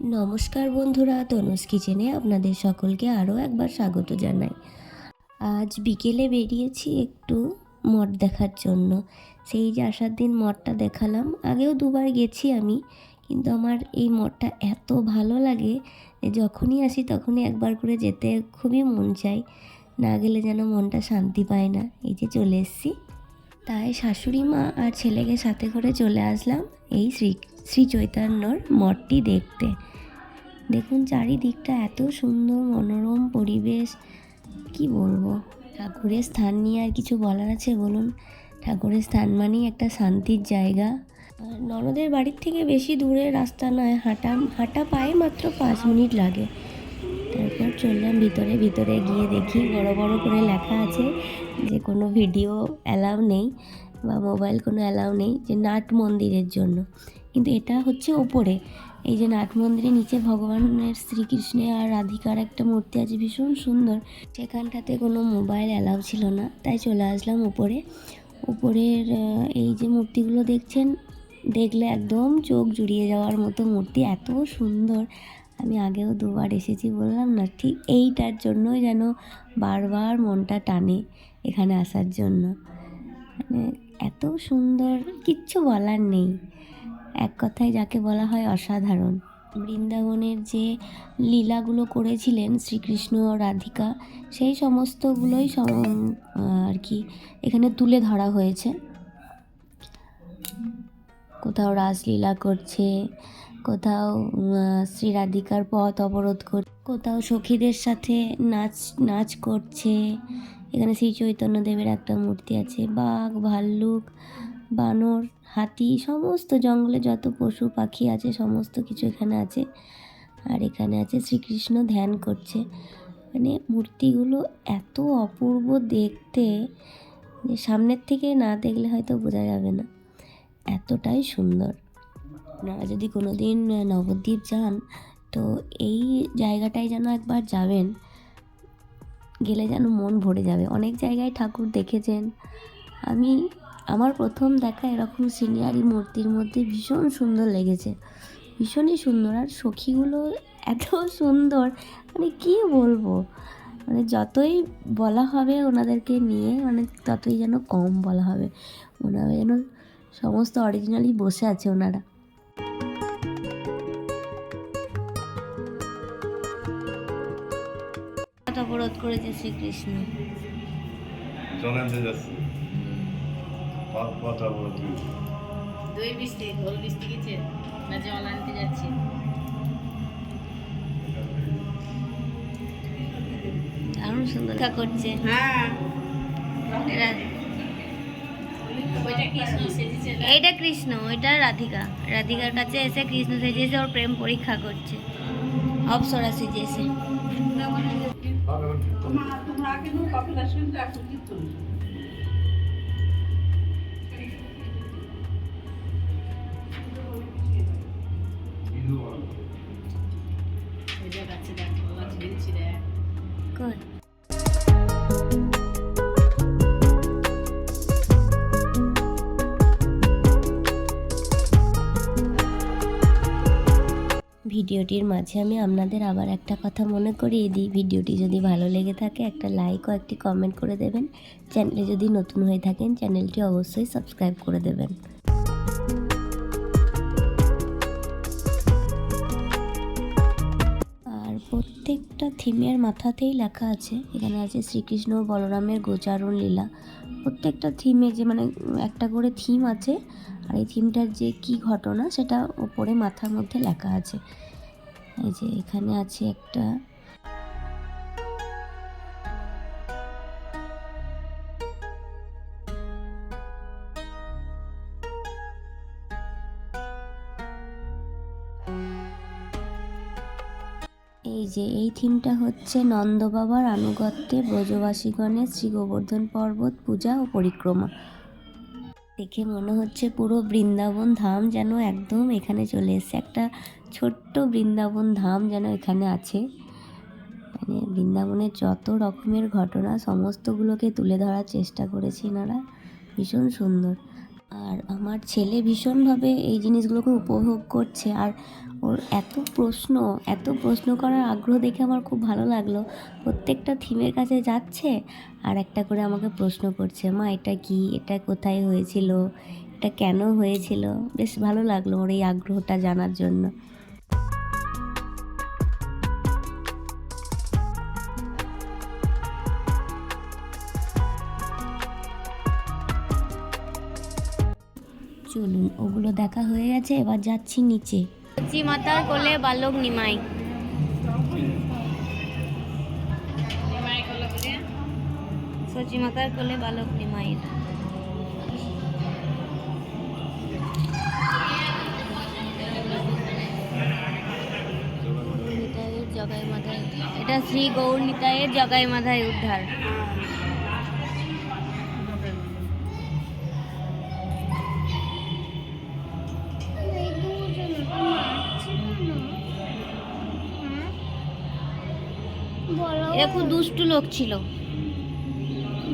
নমস্কার বন্ধুরা, তনুজ কিচেনে আপনাদের সকলকে আরও একবার স্বাগত জানাই। আজ বিকেলে বেরিয়েছি একটু মঠ দেখার জন্য। সেই যে আসার দিন মঠটা দেখালাম, আগেও দুবার গেছি আমি, কিন্তু আমার এই মঠটা এত ভালো লাগে যখনই আসি তখনই একবার করে যেতে খুবই মন চাই না গেলে যেন মনটা শান্তি পায় না। এই যে চলে এসেছি। তাই শাশুড়ি মা আর ছেলেকে সাথে করে চলে আসলাম এই শ্রী শ্রী চৈতন্যর মঠটি দেখতে। দেখুন চারিদিকটা এত সুন্দর, মনোরম পরিবেশ। কি বলব? ঠাকুরের স্থান নিয়ে আর কিছু বলার আছে বলুন? ঠাকুরের স্থান মানেই একটা শান্তির জায়গা। ননদের বাড়ির থেকে বেশি দূরে রাস্তা নয়, হাঁটা হাঁটা পায়ে মাত্র পাঁচ মিনিট লাগে। তারপর চললাম ভিতরে ভিতরে গিয়ে দেখি বড় বড় করে লেখা আছে যে কোনো ভিডিও অ্যালাউ নেই বা মোবাইল কোনো অ্যালাউ নেই যে নাট মন্দিরের জন্য। কিন্তু এটা হচ্ছে ওপরে এই যে নাট মন্দিরের নিচে ভগবানের শ্রীকৃষ্ণের আর রাধিকার একটা মূর্তি আছে ভীষণ সুন্দর। সেখানটাতে কোনো মোবাইল অ্যালাউ ছিল না, তাই চলে আসলাম উপরে। উপরের এই যে মূর্তিগুলো দেখছেন, দেখলে একদম চোখ জুড়িয়ে যাওয়ার মতো মূর্তি। এত সুন্দর আমি আগেও দুবার এসেছি, বললাম না, ঠিক এইটার জন্যই যেন বারবার মনটা টানে এখানে আসার জন্য। মানে এত সুন্দর, কিচ্ছু বলার নেই। এক কথায় যাকে বলা হয় অসাধারণ। বৃন্দাবনের যে লীলাগুলো করেছিলেন শ্রীকৃষ্ণ ও রাধিকা, সেই সমস্তগুলোই সম- আর কি এখানে তুলে ধরা হয়েছে। কোথাও রাসলীলা করছে কোথাও শ্রী রাধিকার পথ অবরোধ কর, কোথাও সখীদের সাথে নাচ নাচ করছে। এখানে শ্রী চৈতন্যদেবের একটা মূর্তি আছে, বাঘ, ভাল্লুক, বানর, হাতি, সমস্ত জঙ্গলে যত পশু পাখি আছে, সমস্ত কিছু এখানে আছে। আর এখানে আছে শ্রীকৃষ্ণ ধ্যান করছে। মানে মূর্তিগুলো এত অপূর্ব দেখতে সামনের থেকে না দেখলে হয়তো বোঝা যাবে না। এতটাই সুন্দর। আপনারা যদি কোনো দিন নবদ্বীপ যান, তো এই জায়গাটায় যেন একবার যাবেন, গেলে যেন মন ভরে যাবে। অনেক জায়গায় ঠাকুর দেখেছেন। আমি, আমার প্রথম দেখা এরকম সিনিয়ারি মূর্তির মধ্যে ভীষণ সুন্দর লেগেছে। ভীষণই সুন্দর। আর সখীগুলো এত সুন্দর। মানে কী বলব? মানে যতই বলা হবে ওনাদেরকে নিয়ে মানে ততই যেন কম বলা হবে। ওনারা যেন সমস্ত অরিজিনালি বসে আছে ওনারা। অবরোধ করেছে শ্রীকৃষ্ণ। যাচ্ছি। অবরোধ করেছে। দই বৃষ্টি ঘোল বৃষ্টি গেছে না জল আনতে যাচ্ছি? দারুণ সুন্দর দেখা করছে। হ্যাঁ? এইটা কৃষ্ণ ওইটা রাধিকা। রাধিকার কাছে এসে কৃষ্ণ সেজেছে ওর প্রেম পরীক্ষা করছে। অপসরা সেজেছে। ভগবান কীর্তন ওই যে গাছে দেখো গাছ ঝুলছি রে কই ভিডিওটির মাঝে আমি আপনাদের আবার একটা কথা মনে করিয়ে দিই। ভিডিওটি যদি ভালো লেগে থাকে, একটা লাইক ও একটি কমেন্ট করে দেবেন। চ্যানেলে যদি নতুন হয়ে থাকেন চ্যানেলটি অবশ্যই সাবস্ক্রাইব করে দেবেন। আর প্রত্যেকটা থিমের মাথাতেই লেখা আছে, এখানে আছে শ্রীকৃষ্ণ বলরামের গোচারণ লীলা। প্রত্যেকটা থিমে যে মানে একটা করে থিম আছে আর এই থিমটার যে কি ঘটনা সেটা ওপরে মাথার মধ্যে লেখা আছে। এই যে এখানে আছে একটা এই যে এই থিমটা হচ্ছে নন্দবাবার আনুগত্যে ব্রজবাসীগণের শ্রী গোবর্ধন পর্বত পূজা ও পরিক্রমা। দেখে মনে হচ্ছে পুরো বৃন্দাবন ধাম যেন একদম এখানে চলে এসছে। একটা ছোট্ট বৃন্দাবন ধাম যেন এখানে আছে। মানে বৃন্দাবনের যত রকমের ঘটনা, সমস্তগুলোকে তুলে ধরার চেষ্টা করেছি এনারা। ভীষণ সুন্দর। আর আমার ছেলে ভীষণভাবে এই জিনিসগুলোকে উপভোগ করছে। আর ওর এত প্রশ্ন এত প্রশ্ন করার আগ্রহ দেখে আমার খুব ভালো লাগল। প্রত্যেকটা থিমের কাছে যাচ্ছে, আর একটা করে আমাকে প্রশ্ন করছে, মা, এটা কি? এটা কোথায় হয়েছিল? এটা কেন হয়েছিল? বেশ ভালো লাগল ওর এই আগ্রহটা জানার জন্য। চলুন, ওগুলো দেখা হয়ে গেছে, এবার যাচ্ছি নিচে। সচি মাতার কোলে বালক নিমাই সচি মাতার কোলে বালক নিমাই জগাই মাথায় এটা শ্রী গৌর নিতাইয়ের জগাই মাথায় উদ্ধার এরা খুব দুষ্টু লোক ছিল।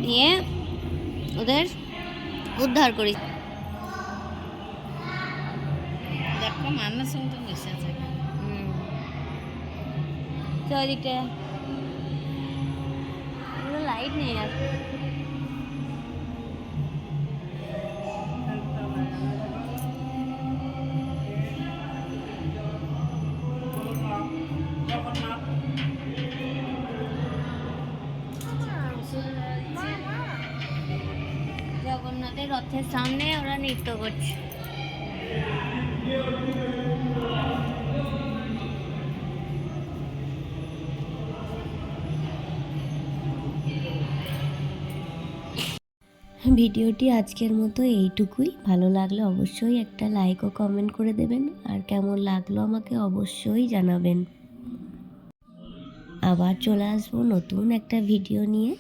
দিয়ে ওদের উদ্ধার করি। দেখো মানুষ চারিদিকটা। লাইট নেই আর। জগন্নাথের সামনে ওরা নৃত্য করছে। ভিডিওটি আজকের মতো এইটুকুই। ভালো লাগলে অবশ্যই একটা লাইক ও কমেন্ট করে দেবেন, আর কেমন লাগল আমাকে অবশ্যই জানাবেন। আবার চলে আসব নতুন একটা ভিডিও নিয়ে।